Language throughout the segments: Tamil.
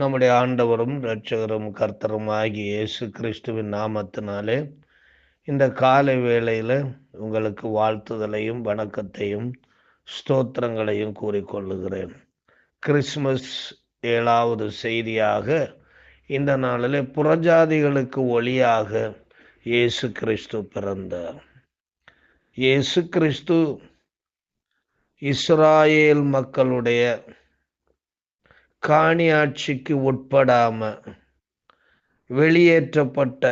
நம்முடைய ஆண்டவரும் இரட்சகரும் கர்த்தரும் ஆகிய இயேசு கிறிஸ்துவின் நாமத்தினாலே இந்த காலை வேளையில் உங்களுக்கு வாழ்த்துதலையும் வணக்கத்தையும் ஸ்தோத்திரங்களையும் கூறிக்கொள்ளுகிறேன். கிறிஸ்மஸ் ஏழாவது செய்தியாக இந்த நாளில் புறஜாதிகளுக்கு ஒளியாக இயேசு கிறிஸ்து பிறந்தார். இயேசு கிறிஸ்து இஸ்ராயேல் மக்களுடைய காணி ஆட்சிக்கு உட்படாம வெளியேற்றப்பட்ட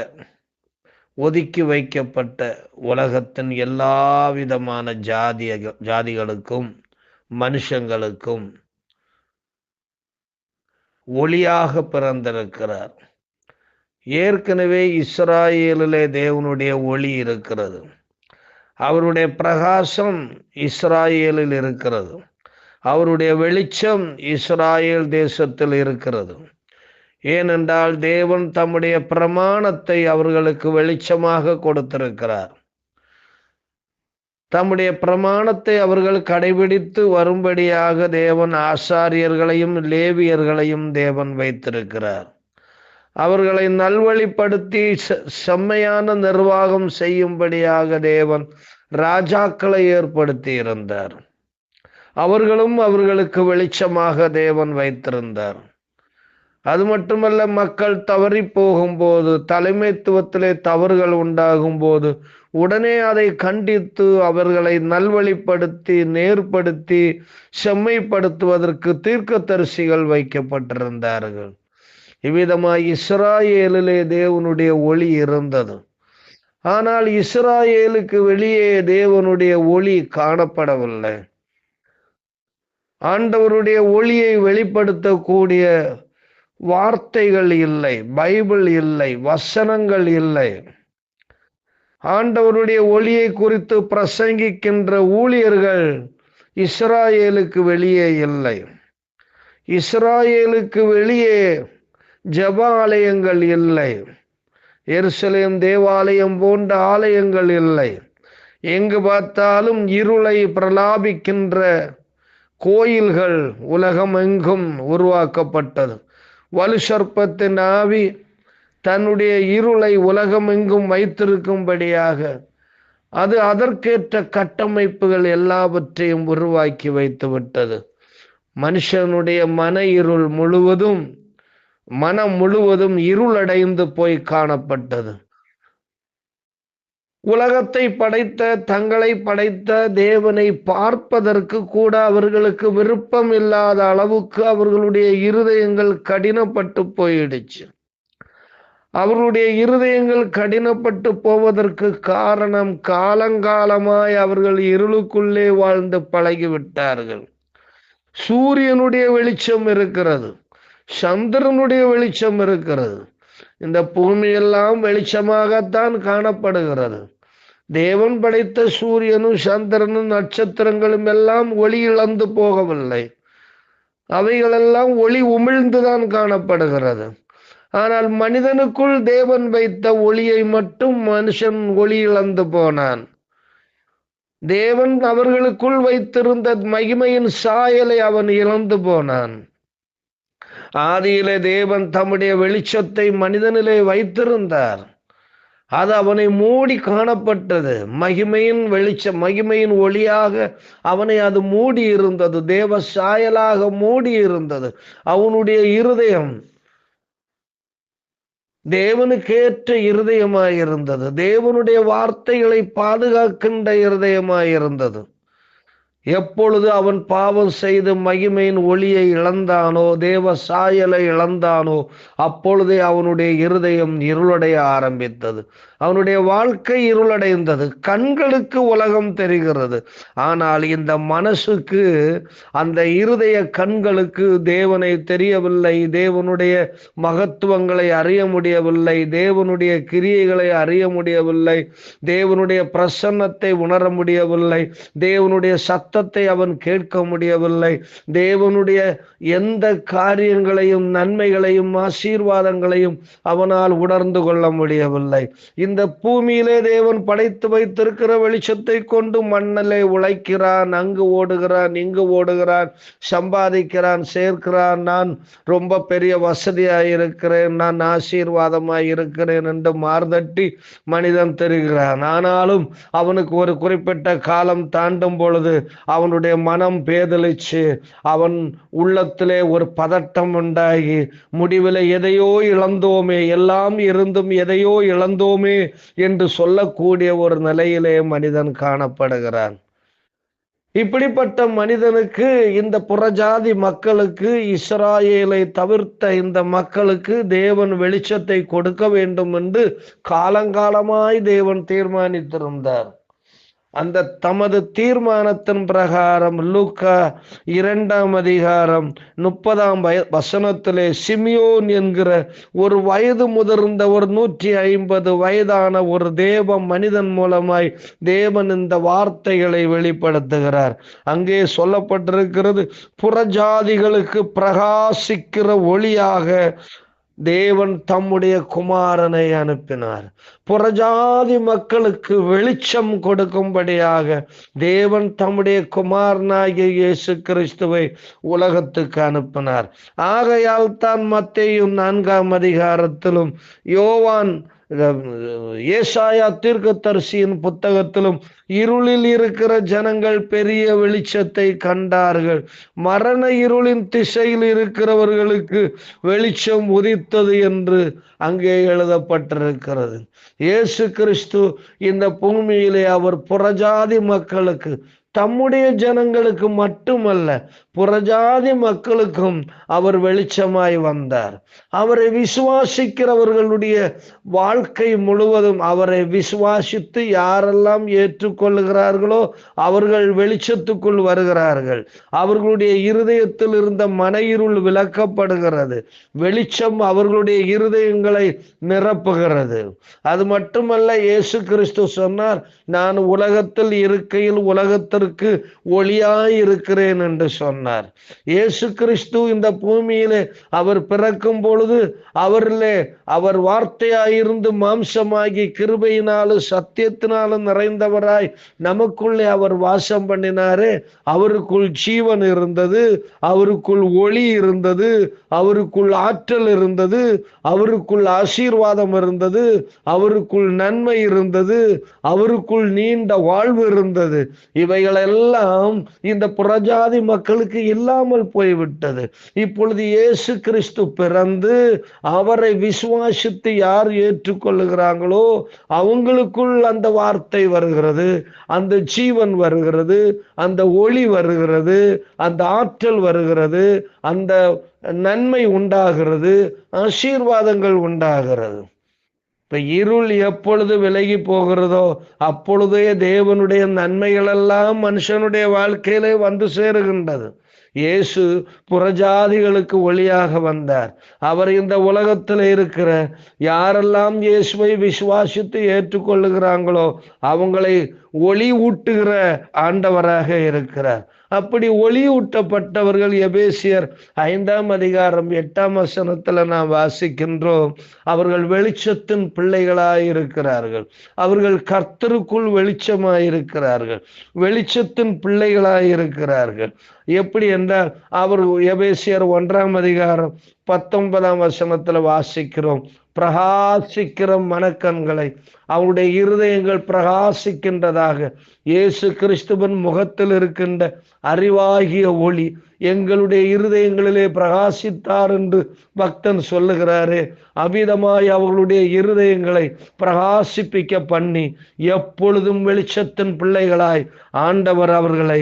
ஒதுக்கி வைக்கப்பட்ட உலகத்தின் எல்லா விதமான ஜாதிய ஜாதிகளுக்கும் மனுஷங்களுக்கும் ஒளியாக பிறந்திருக்கிறார். ஏற்கனவே இஸ்ராயேலிலே தேவனுடைய ஒளி இருக்கிறது. அவருடைய பிரகாசம் இஸ்ராயேலில் இருக்கிறது. அவருடைய வெளிச்சம் இஸ்ராயேல் தேசத்தில் இருக்கிறது. ஏனென்றால் தேவன் தம்முடைய பிரமாணத்தை அவர்களுக்கு வெளிச்சமாக கொடுத்திருக்கிறார். தம்முடைய பிரமாணத்தை அவர்கள் கடைபிடித்து வரும்படியாக தேவன் ஆசாரியர்களையும் லேவியர்களையும் தேவன் வைத்திருக்கிறார். அவர்களை நல்வழிப்படுத்தி செம்மையான நிர்வாகம் செய்யும்படியாக தேவன் ராஜாக்களை ஏற்படுத்தி இருந்தார். அவர்களும் அவர்களுக்கு வெளிச்சமாக தேவன் வைத்திருந்தார். அது மட்டுமல்ல மக்கள் தவறி போகும்போது தலைமைத்துவத்திலே தவறுகள் உண்டாகும் போது உடனே அதை கண்டித்து அவர்களை நல்வழிப்படுத்தி நேர்படுத்தி செம்மைப்படுத்துவதற்கு தீர்க்க தரிசிகள் வைக்கப்பட்டிருந்தார்கள். இவ்விதமாய் இஸ்ராயேலிலே தேவனுடைய ஒளி இருந்தது. ஆனால் இஸ்ராயேலுக்கு வெளியே தேவனுடைய ஒளி காணப்படவில்லை. ஆண்டவருடைய ஒளியை வெளிப்படுத்தக்கூடிய வார்த்தைகள் இல்லை பைபிள் இல்லை வசனங்கள் இல்லை. ஆண்டவருடைய ஒளியை குறித்து பிரசங்கிக்கின்ற ஊழியர்கள் இஸ்ராயேலுக்கு வெளியே இல்லை. இஸ்ராயேலுக்கு வெளியே ஜப ஆலயங்கள் இல்லை. எருசலேம் தேவாலயம் போன்ற ஆலயங்கள் இல்லை. எங்கு பார்த்தாலும் இருளை பிரலாபிக்கின்ற கோயில்கள் உலகம் எங்கும் உருவாக்கப்பட்டது. வலு சர்ப்பத்தின் ஆவி தன்னுடைய இருளை உலகம் எங்கும் வைத்திருக்கும்படியாக அது அதற்கேற்ற கட்டமைப்புகள் எல்லாவற்றையும் உருவாக்கி வைத்து விட்டது மனுஷனுடைய மன இருள் முழுவதும் மனம் முழுவதும் இருளடைந்து போய் காணப்பட்டது. உலகத்தை படைத்த தங்களை படைத்த தேவனை பார்ப்பதற்கு கூட அவர்களுக்கு விருப்பம் இல்லாத அளவுக்கு அவர்களுடைய இருதயங்கள் கடினப்பட்டு போயிடுச்சு. அவர்களுடைய இருதயங்கள் கடினப்பட்டு போவதற்கு காரணம் காலங்காலமாய் அவர்கள் இருளுக்குள்ளே வாழ்ந்து பழகிவிட்டார்கள். சூரியனுடைய வெளிச்சம் இருக்கிறது. சந்திரனுடைய வெளிச்சம் இருக்கிறது. இந்த பூமியெல்லாம் வெளிச்சமாகத்தான் காணப்படுகிறது. தேவன் படைத்த சூரியனும் சந்திரனும் நட்சத்திரங்களும் எல்லாம் ஒளி இழந்து போகவில்லை. அவைகளெல்லாம் ஒளி உமிழ்ந்துதான் காணப்படுகிறது. ஆனால் மனிதனுக்குள் தேவன் வைத்த ஒளியை மட்டும் மனுஷன் ஒளி இழந்து போனான். தேவன் அவர்களுக்குள் வைத்திருந்த மகிமையின் சாயலை அவன் இழந்து போனான். ஆதியிலே தேவன் தம்முடைய வெளிச்சத்தை மனிதனிலே வைத்திருந்தார். அது அவனை மூடி காணப்பட்டது. மகிமையின் வெளிச்சம் மகிமையின் ஒளியாக அவனை அது மூடி இருந்தது தேவ சாயலாக மூடி இருந்தது அவனுடைய இருதயம் தேவனுக்கேற்ற இருதயமாயிருந்தது. தேவனுடைய வார்த்தைகளை பாதுகாக்கின்ற இருதயமாயிருந்தது. எப்பொழுது அவன் பாவம் செய்து மகிமையின் ஒளியை இழந்தானோ தேவ சாயலை இழந்தானோ அப்பொழுதே அவனுடைய இருதயம் இருளடைய ஆரம்பித்தது. அவனுடைய வாழ்க்கை இருளடைந்தது. கண்களுக்கு உலகம் தெரிகிறது. ஆனால் இந்த மனசுக்கு அந்த இருதய கண்களுக்கு தேவனை தெரியவில்லை. தேவனுடைய மகத்துவங்களை அறிய முடியவில்லை. தேவனுடைய கிரியைகளை அறிய முடியவில்லை. தேவனுடைய பிரசன்னத்தை உணர முடியவில்லை. தேவனுடைய சத்த சத்தத்தை அவன் கேட்க முடியவில்லை. தேவனுடைய எந்த காரியங்களையும் நன்மைகளையும் ஆசீர்வாதங்களையும் அவனால் உணர்ந்து கொள்ள முடியவில்லை. இந்த பூமியிலே தேவன் படைத்து வைத்திருக்கிற வெளிச்சத்தை கொண்டு மண்ணிலே உழைக்கிறான் அங்கு ஓடுகிறான் இங்கு ஓடுகிறான் சம்பாதிக்கிறான் சேர்க்கிறான். நான் ரொம்ப பெரிய வசதியாய் இருக்கிறேன் நான் ஆசீர்வாதமாய் இருக்கிறேன் என்று மார்தட்டி மனிதன் தெரிகிறான். ஆனாலும் அவனுக்கு ஒரு குறிப்பிட்ட காலம் தாண்டும் பொழுது அவனுடைய மனம் பேதலிச்சு அவன் உள்ளத்திலே ஒரு பதட்டம் உண்டாகி முடிவில் எதையோ இழந்தோமே எல்லாம் இருந்தும் எதையோ இழந்தோமே என்று சொல்லக்கூடிய ஒரு நிலையிலே மனிதன் காணப்படுகிறான். இப்படிப்பட்ட மனிதனுக்கு இந்த புறஜாதி மக்களுக்கு இஸ்ராயேலை தவிர்த்த இந்த மக்களுக்கு தேவன் வெளிச்சத்தை கொடுக்க வேண்டும் என்று காலங்காலமாய் தேவன் தீர்மானித்திருந்தார். அந்த தமது தீர்மானத்தின் பிரகாரம் லூக்கா இரண்டாம் அதிகாரம் முப்பதாம் வய வசனத்திலே சிமியோன் என்கிற ஒரு வயது முதிர்ந்த ஒரு நூற்றி ஐம்பது வயதான ஒரு தேவ மனிதன் மூலமாய் தேவன் இந்த வார்த்தைகளை வெளிப்படுத்துகிறார். அங்கே சொல்லப்பட்டிருக்கிறது புறஜாதிகளுக்கு பிரகாசிக்கிற ஒளியாக தேவன் தம்முடைய குமாரனை அனுப்பினார். புறஜாதி மக்களுக்கு வெளிச்சம் கொடுக்கும்படியாக தேவன் தம்முடைய குமாரனாகிய இயேசு கிறிஸ்துவை உலகத்துக்கு அனுப்பினார். ஆகையால் தான் மத்தையும் நான்காம் அதிகாரத்திலும் யோவான் ஏசாயா தீர்க்கதரிசியின் புத்தகத்திலும் இருளில் இருக்கிற ஜனங்கள் பெரிய வெளிச்சத்தை கண்டார்கள். மரண இருளின் திசையில் இருக்கிறவர்களுக்கு வெளிச்சம் உதித்தது என்று அங்கே எழுதப்பட்டிருக்கிறது. இயேசு கிறிஸ்து இந்த பூமியிலே அவர் புறஜாதி மக்களுக்கு தம்முடைய ஜனங்களுக்கு மட்டுமல்ல புறஜாதி மக்களுக்கும் அவர் வெளிச்சமாய் வந்தார். அவரை விசுவாசிக்கிறவர்களுடைய வாழ்க்கை முழுவதும் அவரை விசுவாசித்து யாரெல்லாம் ஏற்றுக்கொள்கிறார்களோ அவர்கள் வெளிச்சத்துக்குள் வருகிறார்கள். அவர்களுடைய இருதயத்தில் இருந்த மன இருள் விளக்கப்படுகிறது. வெளிச்சம் அவர்களுடைய இருதயங்களை நிரப்புகிறது. அது மட்டுமல்ல இயேசு கிறிஸ்து சொன்னார் நான் உலகத்தில் இருக்கையில் உலகத்தில் உலகத்திற்கு ஒளியாய் இருக்கிறேன் என்று சொன்னார். இயேசு கிறிஸ்து இந்த பூமியிலே அவர் பிறக்கும் பொழுது அவரிலே அவர் வார்த்தையாயிருந்து மாம்சமாகி கிருபையினாலும் சத்தியத்தினாலும் நிறைந்தவராய் நமக்குள்ளே அவர் வாசம் பண்ணினாரே. அவருக்குள் ஜீவன் இருந்தது அவருக்குள் ஒளி இருந்தது அவருக்குள் ஆற்றல் இருந்தது அவருக்குள் ஆசீர்வாதம் இருந்தது அவருக்குள் நன்மை இருந்தது அவருக்குள் நீண்ட வாழ்வு இருந்தது. இவைகள் இவைகளெல்லாம் இந்த புறஜாதி மக்களுக்கு இல்லாமல் போய்விட்டது. இப்பொழுது இயேசு கிறிஸ்து பிறந்து அவரை விசுவாசித்து யார் ஏற்றுக்கொள்ளுகிறாங்களோ அவங்களுக்குள் அந்த வார்த்தை வருகிறது அந்த ஜீவன் வருகிறது அந்த ஒளி வருகிறது அந்த ஆற்றல் வருகிறது அந்த நன்மை உண்டாகிறது ஆசீர்வாதங்கள் உண்டாகிறது. இப்ப இருள் எப்பொழுது விலகி போகிறதோ அப்பொழுதே தேவனுடைய நன்மைகள் எல்லாம் மனுஷனுடைய வாழ்க்கையிலே வந்து சேருகின்றது. இயேசு புறஜாதிகளுக்கு ஒளியாக வந்தார். அவர் இந்த உலகத்தில் இருக்கிற யாரெல்லாம் இயேசுவை விசுவாசித்து ஏற்றுக்கொள்ளுகிறாங்களோ அவங்களை ஒளி ஊட்டுகிற ஆண்டவராக இருக்கிறார். அப்படி ஒளி ஊட்டப்பட்டவர்கள் எபேசியர் ஐந்தாம் அதிகாரம் எட்டாம் வசனத்தில் நாம் வாசிக்கின்றோம். அவர்கள் வெளிச்சத்தின் பிள்ளைகளாய் இருக்கிறார்கள். அவர்கள் கர்த்தருக்குள் வெளிச்சமாய் இருக்கிறார்கள். வெளிச்சத்தின் பிள்ளைகளாய் இருக்கிறார்கள். எப்படி என்றால் அவர் எபேசியர் ஒன்றாம் அதிகாரம் பத்தொன்பதாம் வசனத்துல வாசிக்கிறோம். பிரகாசிக்கிற மனக்கண்களை அவருடைய இருதயங்கள் பிரகாசிக்கின்றதாக. இயேசு கிறிஸ்துவன் முகத்தில் இருக்கின்ற அறிவாகிய ஒளி எங்களுடைய இருதயங்களிலே பிரகாசித்தார் என்று பக்தன் சொல்லுகிறாரே. அமிதமாய் அவர்களுடைய இருதயங்களை பிரகாசிப்பிக்க பண்ணி எப்பொழுதும் வெளிச்சத்தின் பிள்ளைகளாய் ஆண்டவர் அவர்களை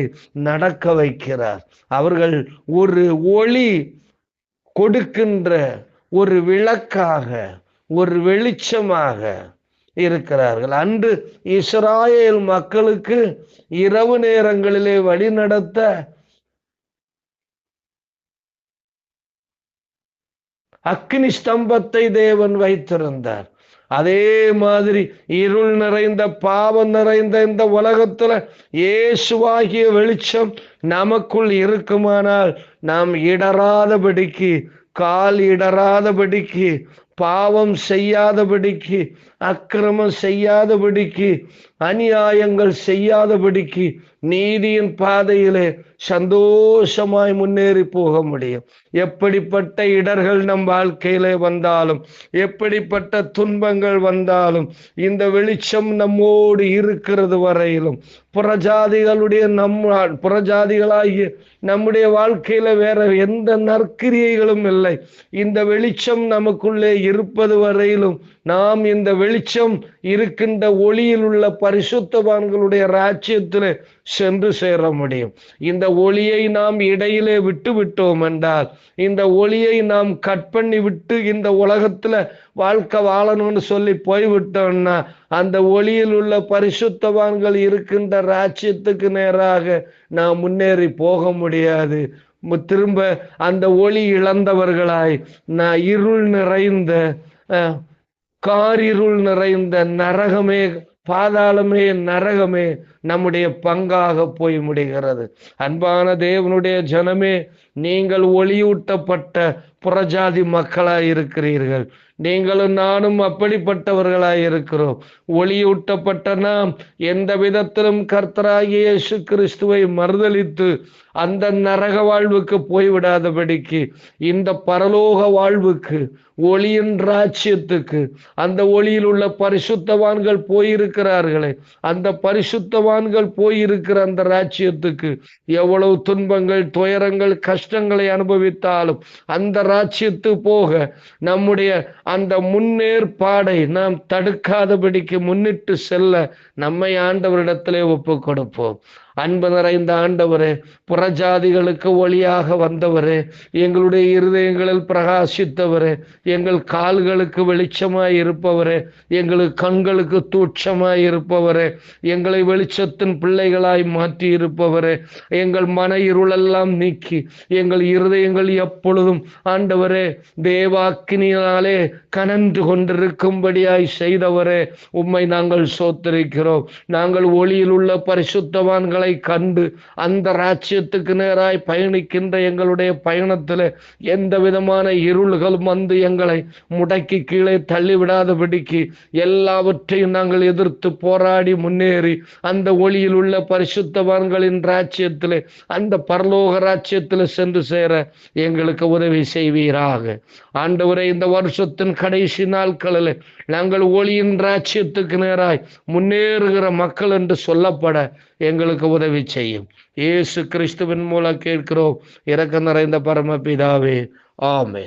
நடக்க வைக்கிறார். அவர்கள் ஒரு ஒளி கொடுக்கின்ற ஒரு விளக்காக ஒரு வெளிச்சமாக இருக்கிறார்கள். அன்று இஸ்ராயேல் மக்களுக்கு இரவு நேரங்களிலே வழிநடத்த அக்னி ஸ்தம்பத்தை தேவன் வைத்திருந்தார். அதே மாதிரி இருள் நிறைந்த பாவம் நிறைந்த இந்த உலகத்துல இயேசுவாகிய வெளிச்சம் நமக்குள் இருக்குமானால் நாம் இடராதபடிக்கு கால் இடராதபடிக்கு பாவம் செய்யாதபடிக்கு அக்கிரமம் செய்யாதபடிக்கு அநியாயங்கள் செய்யாதபடிக்கு நீதியின் பாதையிலே சந்தோஷமாய் முன்னேறி போக முடியும். எப்படிப்பட்ட இடர்கள் நம் வாழ்க்கையிலே வந்தாலும் எப்படிப்பட்ட துன்பங்கள் வந்தாலும் இந்த வெளிச்சம் நம்மோடு இருக்கிறது வரையிலும் புறஜாதிகளுடைய நம் புறஜாதிகளாகிய நம்முடைய வாழ்க்கையில வேற எந்த நற்கிரியைகளும் இல்லை. இந்த வெளிச்சம் நமக்குள்ளே இருப்பது வரையிலும் நாம் இந்த வெளிச்சம் இருக்கின்ற ஒளியில் உள்ள பரிசுத்தவான்களுடைய ராஜ்யத்தில் சென்று சேர முடியும். இந்த ஒளியை நாம் இடையிலே விட்டு விட்டோம் என்றால் இந்த ஒளியை நாம் கட் பண்ணி விட்டு இந்த உலகத்துல வாழ்க்கை வாழணும்னு சொல்லி போய்விட்டோம்னா அந்த ஒளியில் உள்ள பரிசுத்தவான்கள் இருக்கின்ற ராஜ்யத்துக்கு நேராக நாம் முன்னேறி போக முடியாது. திரும்ப அந்த ஒளி இழந்தவர்களாய் நான் இருள் நிறைந்த காரிருள் நிறைந்த நரகமே பாதாளமே நரகமே நம்முடைய பங்காக போய் முடிகிறது. அன்பான தேவனுடைய ஜனமே நீங்கள் ஒளியூட்டப்பட்ட புறஜாதி மக்களாய் இருக்கிறீர்கள் நீங்களும் நானும் அப்படிப்பட்டவர்களாய் இருக்கிறோம். ஒளியூட்டப்பட்ட நாம் எந்த விதத்திலும் கர்த்தராகிய இயேசு கிறிஸ்துவை மறுதளித்து அந்த நரக வாழ்வுக்கு போய்விடாதபடிக்கு இந்த பரலோக வாழ்வுக்கு ஒளியின் ராஜ்யத்துக்கு அந்த ஒளியில் உள்ள பரிசுத்தவான்கள் போயிருக்கிறார்களே அந்த பரிசுத்தவான்கள் போயிருக்கிற அந்த ராஜ்யத்துக்கு எவ்வளவு துன்பங்கள் துயரங்கள் கஷ்டங்களை அனுபவித்தாலும் அந்த ராஜ்யத்து போக நம்முடைய அந்த முன்னேற்பாடை நாம் தடுக்காதபடிக்கு முன்னிட்டு செல்ல நம்மை ஆண்டவரிடத்திலே ஒப்பு கொடுப்போம் அன்பு நிறைந்த ஆண்டவரே புறஜாதிகளுக்கு ஒளியாக வந்தவரே எங்களுடைய இருதயங்களில் பிரகாசித்தவரே எங்கள் கால்களுக்கு வெளிச்சமாய் இருப்பவரே எங்களுக்கு கண்களுக்கு தூட்சமாய் இருப்பவரே எங்களை வெளிச்சத்தின் பிள்ளைகளாய் மாற்றி இருப்பவரே எங்கள் மன இருளெல்லாம் நீக்கி எங்கள் இருதயங்கள் எப்பொழுதும் ஆண்டவரே தேவாக்கினியாலே கனன்று கொண்டிருக்கும்படியாய் செய்தவரே உம்மை நாங்கள் சோத்தரிக்கிறோம். நாங்கள் ஒளியில் உள்ள பரிசுத்தவான்களை கண்டு அந்த ராஜ்யத்துக்கு நேராய் பயணிக்கின்ற எங்களுடைய பயணத்தில் எந்த விதமான இருள்களும் வந்து எங்களை முடக்கி கீழே தள்ளிவிடாதபடிக்கு எல்லாவற்றையும் நாங்கள் எதிர்த்து போராடி முன்னேறி அந்த ஒளியில் உள்ள பரிசுத்தவான்களின் ராஜ்யத்தில் அந்த பரலோக ராஜ்யத்தில் சென்று சேர எங்களுக்கு உதவி செய்வீராக. ஆண்டவரை இந்த வருஷத்தின் கடைசி நாட்களில் நாங்கள் ஒளியின் ராஜ்யத்துக்கு நேராய் முன்னேறுகிற மக்கள் என்று சொல்லப்பட எங்களுக்கு உதவி செய்யும். இயேசு கிறிஸ்துவின் மூலம் கேட்கிறோம். இறக்க நிறைந்த பரமபிதாவே. ஆமே